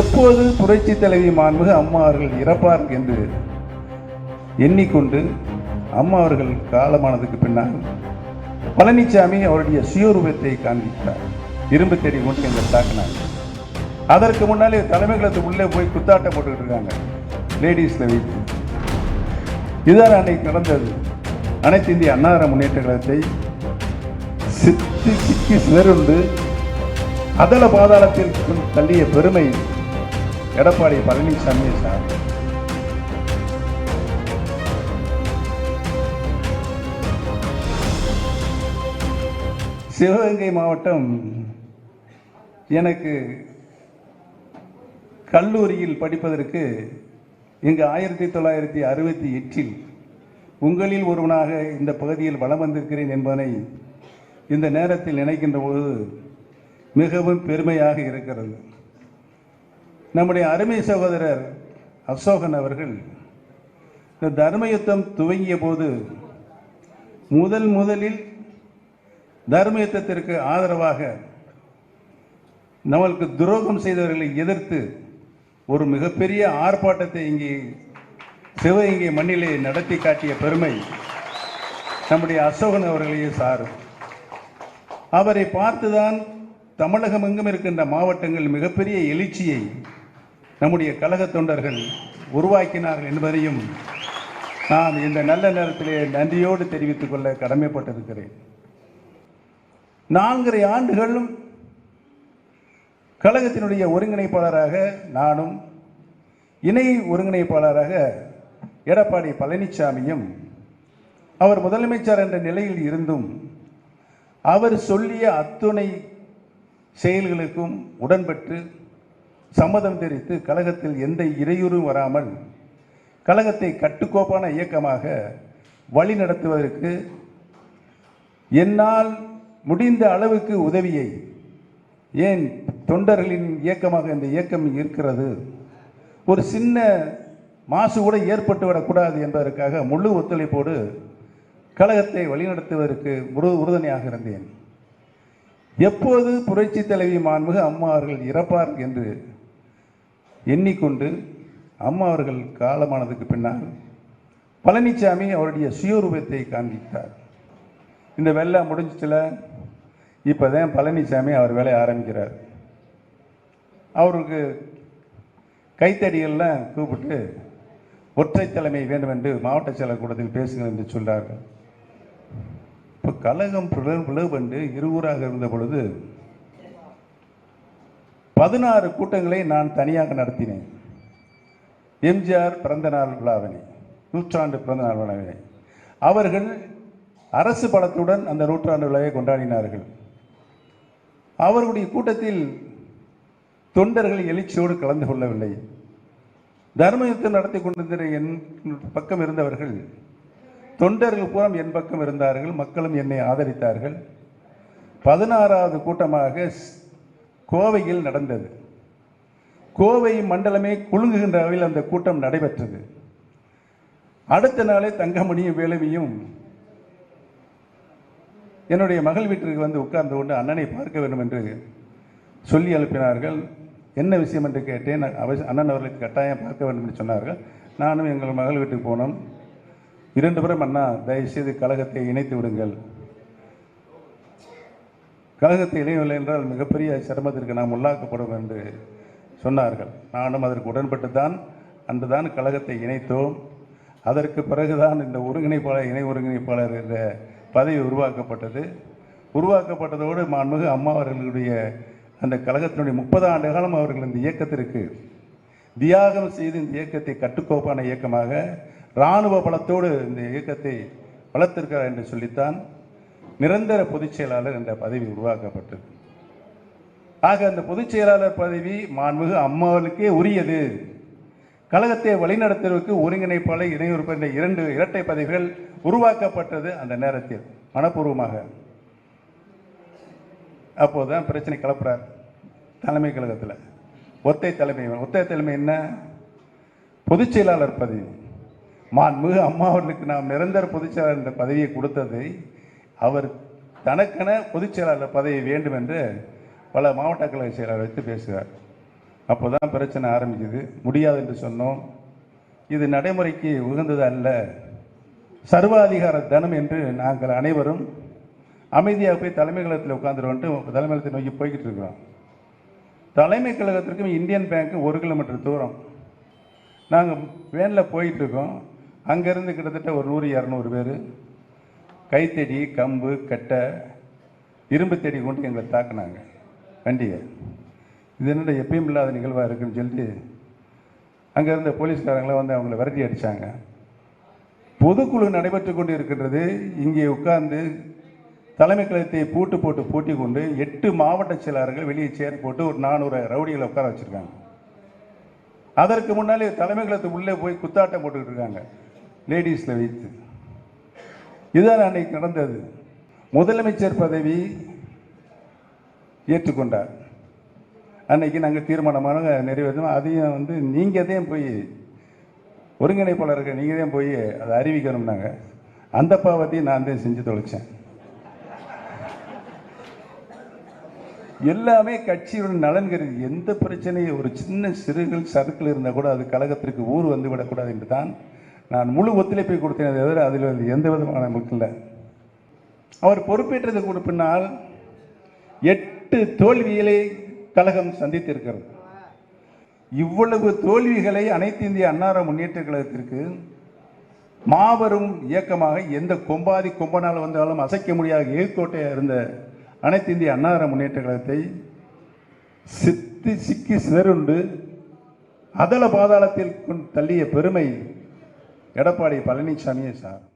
எப்போது புரட்சி தலைவி மாண்புகு அம்மா அவர்கள் இறப்பார் என்று எண்ணிக்கொண்டு அம்மா அவர்கள் காலமானதுக்கு பின்னால் பழனிசாமி அவருடைய சுயரூபத்தை காண்பித்தார். இரும்பு தேடி கொண்டு எங்கள் தாக்கினாங்க. அதற்கு முன்னாலே தலைமைகளத்து உள்ளே போய் குத்தாட்டம் போட்டுக்கிட்டு இருக்காங்க. லேடிஸில் வைத்து. இதான் அன்னைக்கு நடந்தது. அனைத்து இந்திய அன்னார முன்னேற்ற கழகத்தை சித்தி சிக்கி சிதறுண்டு அதல பாதாளத்தில் தள்ளிய பெருமை எடப்பாடி பழனிசாமி சார். சிவகங்கை மாவட்டம் எனக்கு கல்லூரியில் படிப்பதற்கு இங்கு ஆயிரத்தி தொள்ளாயிரத்தி அறுபத்தி எட்டில் உங்களில் ஒருவனாக இந்த பகுதியில் வலம் வந்திருக்கிறேன் என்பதனை இந்த நேரத்தில் நினைக்கின்ற பொழுது மிகவும் பெருமையாக இருக்கிறது. நம்முடைய அருமை சகோதரர் அசோகன் அவர்கள் இந்த தர்ம யுத்தம் துவங்கிய போது முதல் முதலில் தர்ம யுத்தத்திற்கு ஆதரவாக நம்மளுக்கு துரோகம் செய்தவர்களை எதிர்த்து ஒரு மிகப்பெரிய ஆர்ப்பாட்டத்தை இங்கே சிவகங்கை மண்ணிலே நடத்தி காட்டிய பெருமை நம்முடைய அசோகன் அவர்களையே சாரும். அவரை பார்த்துதான் தமிழகம் எங்கும் இருக்கின்ற மாவட்டங்கள் மிகப்பெரிய எழுச்சியை நம்முடைய கழக தொண்டர்கள் உருவாக்கினார்கள் என்பதையும் நான் இந்த நல்ல நேரத்திலே நன்றியோடு தெரிவித்துக் கொள்ள கடமைப்பட்டிருக்கிறேன். நான்கரை ஆண்டுகளும் கழகத்தினுடைய ஒருங்கிணைப்பாளராக நானும் இணை ஒருங்கிணைப்பாளராக எடப்பாடி பழனிசாமியும் அவர் முதலமைச்சர் என்ற நிலையில் இருந்தும் அவர் சொல்லிய அத்துணை செயல்களுக்கும் உடன்பட்டு சம்மதம் தெரிவித்து கழகத்தில் எந்த இடையூறும் வராமல் கழகத்தை கட்டுக்கோப்பான இயக்கமாக வழி நடத்துவதற்கு என்னால் முடிந்த அளவுக்கு உதவியை ஏன் தொண்டர்களின் இயக்கமாக இந்த இயக்கம் இருக்கிறது? ஒரு சின்ன மாசு கூட ஏற்பட்டு விடக்கூடாது என்பதற்காக முழு ஒத்துழைப்போடு கழகத்தை வழிநடத்துவதற்கு உரு உறுதுணையாக இருந்தேன். எப்போது புரட்சி தலைவி மாண்புக அம்மா அவர்கள் இறப்பார் என்று எண்ணிக்கொண்டு அம்மா அவர்கள் காலமானதுக்கு பின்னால் பழனிசாமி அவருடைய சுயரூபத்தை காண்பித்தார். இந்த வெள்ளம் இப்போ தான் பழனிசாமி அவர் வேலையை ஆரம்பிக்கிறார். அவருக்கு கைத்தடிகள்லாம் கூப்பிட்டு ஒற்றை தலைமை வேண்டும் என்று மாவட்ட செயலர் கூட்டத்தில் பேசுங்கள் என்று சொல்கிறார்கள் இப்போ கழகம் பிளவு பிளவுபண்டு இருவராக இருந்த பொழுது பதினாறு கூட்டங்களை நான் தனியாக நடத்தினேன். எம்ஜிஆர் பிறந்தநாள் விழாவினை நூற்றாண்டு பிறந்தநாள் விழாவினை. அவர்கள் அரசு பலத்துடன் அந்த நூற்றாண்டு விழாவை கொண்டாடினார்கள். அவர்களுடைய கூட்டத்தில் தொண்டர்கள் எழுச்சியோடு கலந்து கொள்ளவில்லை. தர்ம யுத்தம் நடத்தி கொண்டிருந்த என் பக்கம் இருந்தவர்கள் தொண்டர்கள் பூரம் என் பக்கம் இருந்தார்கள் மக்களும் என்னை ஆதரித்தார்கள். பதினாறாவது கூட்டமாக ஸ்- கோவையில் நடந்தது. கோவை மண்டலமே குலுங்குகின்ற அளவில் அந்த கூட்டம் நடைபெற்றது. அடுத்த நாளே தங்கமணியும் வேலுவியும் என்னுடைய மகள் வீட்டிற்கு வந்து உட்கார்ந்து கொண்டு அண்ணனை பார்க்க வேண்டும் என்று சொல்லி அனுப்பினார்கள். என்ன விஷயம் என்று கேட்டேன். அவசியம் அண்ணன் அவர்களுக்கு கட்டாயம் பார்க்க வேண்டும் என்று சொன்னார்கள். நானும் எங்கள் மகள் வீட்டுக்கு போனோம். இரண்டு பேரும் அண்ணா தயவுசெய்து கழகத்தை இணைத்து விடுங்கள். கழகத்தை இணையவில்லை என்றால் மிகப்பெரிய சிரமத்திற்கு நாம் உள்ளாக்கப்படும் என்று சொன்னார்கள். நானும் அதற்கு உடன்பட்டு தான் அன்றுதான் கழகத்தை இணைத்தோம். அதற்கு பிறகுதான் இந்த ஒருங்கிணைப்பாளர் இணை ஒருங்கிணைப்பாளர் என்ற பதவி உருவாக்கப்பட்டது. உருவாக்கப்பட்டதோடு மாண்புமிகு அம்மா அவர்களுடைய அந்த கழகத்தினுடைய முப்பது ஆண்டு காலம் அவர்கள் இந்த இயக்கத்திற்கு தியாகம் செய்து இந்த இயக்கத்தை கட்டுக்கோப்பான இயக்கமாக இராணுவ பலத்தோடு இந்த இயக்கத்தை வளர்த்திருக்கிறார் என்று சொல்லித்தான் நிரந்தர பொதுச் செயலாளர் என்ற பதவி உருவாக்கப்பட்டது. ஆக அந்த பொதுச் செயலாளர் பதவி மாண்புமிகு அம்மாவுக்கே உரியது. கழகத்தை வழிநடத்துவதற்கு ஒருங்கிணைப்பாளர் இணையுறுப்பு என்ற இரண்டு இரட்டை பதவிகள் உருவாக்கப்பட்டது அந்த நேரத்தில் மனப்பூர்வமாக. அப்போதுதான் பிரச்சனை கிளப்புறார் தலைமை கழகத்தில். ஒத்தை தலைமை ஒத்தை தலைமை என்ன? பொதுச் செயலாளர் பதவி. மாண்புமிகு அம்மாவர்களுக்கு நாம் நிரந்தர பொதுச் செயலாளர் என்ற பதவியை கொடுத்ததை அவர் தனக்கென பொதுச் செயலாளர் பதவி வேண்டும் என்று பல மாவட்ட கழக செயலாளர் வைத்து பேசுகிறார். அப்போ தான் பிரச்சனை ஆரம்பிக்குது. முடியாது என்று சொன்னோம். இது நடைமுறைக்கு உகந்தது அல்ல. சர்வாதிகார தனம் என்று நாங்கள் அனைவரும் அமைதியாக போய் தலைமை கழகத்தில் உட்காந்துருவோன்ட்டு தலைமை கழகத்தை நோக்கி போய்கிட்டு இருக்கிறோம். தலைமை கழகத்திற்கும் இந்தியன் பேங்க்கு ஒரு கிலோமீட்டர் தூரம். நாங்கள் வேனில் போயிட்டுருக்கோம் அங்கேருந்து கிட்டத்தட்ட ஒரு நூறு இரநூறு பேர். கைத்தடி கம்பு கட்டை இரும்பு தேடி கொண்டு எங்களை தாக்குனாங்க. வண்டியை. இது என்னடா எப்பயும் இல்லாத நிகழ்வாக இருக்குன்னு சொல்லிட்டு அங்கே இருந்த போலீஸ்காரங்களாம் வந்து அவங்கள விரட்டி அடித்தாங்க பொதுக்குழு நடைபெற்று கொண்டு இருக்கின்றது இங்கே உட்கார்ந்து தலைமை கழகத்தை பூட்டு போட்டு பூட்டி கொண்டு எட்டு மாவட்ட செயலாளர்கள் வெளியே சேர் போட்டு ஒரு நானூறு ரவுடிகளை உட்கார வச்சுருக்காங்க. அதற்கு முன்னாலே தலைமை கழகத்து உள்ளே போய் குத்தாட்டம் போட்டுக்கிட்டு இருக்காங்க. லேடிஸில் வைத்து. இதுதான் அன்னைக்கு நடந்தது. முதலமைச்சர் பதவி ஏற்றுக்கொண்டார். அன்னைக்கு நாங்கள் தீர்மானமாக நிறைவேற்றோம் அதையும் வந்து நீங்கள் தான் போய் ஒருங்கிணைப்பாளருக்கு நீங்கள் தான் போய் அதை அறிவிக்கணும்னாங்க அந்த பாவத்தையும் நான் தான் செஞ்சு தொலைச்சேன். எல்லாமே கட்சியோட நலன் கருதி எந்த பிரச்சனையும் ஒரு சின்ன சிறுகள் சறுக்கள் இருந்தால் கூட அது கழகத்திற்கு ஊர் வந்து விடக்கூடாது என்று தான் நான் முழு ஒத்துழைப்பை கொடுத்தேன் தவிர அதில் வந்து எந்த விதமான நமக்கு இல்லை. அவர் பொறுப்பேற்றதுக்கு பின்னால் எட்டு தோல்விகளை கழகம் சந்தித்திருக்கிறது. இவ்வளவு தோல்விகளை அனைத்து இந்திய அன்னார முன்னேற்ற கழகத்திற்கு மாபெரும் இயக்கமாக எந்த கொம்பாதி கொம்பனால் வந்தாலும் அசைக்க முடியாத ஏழுக்கோட்டையாக இருந்த அனைத்து இந்திய அன்னார முன்னேற்ற கழகத்தை சித்தி சிக்கி சிதறுண்டு அதல பாதாளத்தில் தள்ளிய பெருமை எடப்பாடி பழனிசாமியே சார்.